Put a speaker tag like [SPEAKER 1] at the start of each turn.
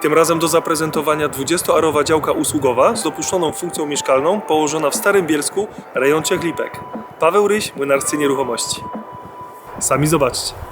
[SPEAKER 1] Tym razem do zaprezentowania 20-arowa działka usługowa z dopuszczoną funkcją mieszkalną położona w Starym Bielsku, rejon Ciechlipek. Paweł Ryś, Młynarscy Nieruchomości. Sami zobaczcie.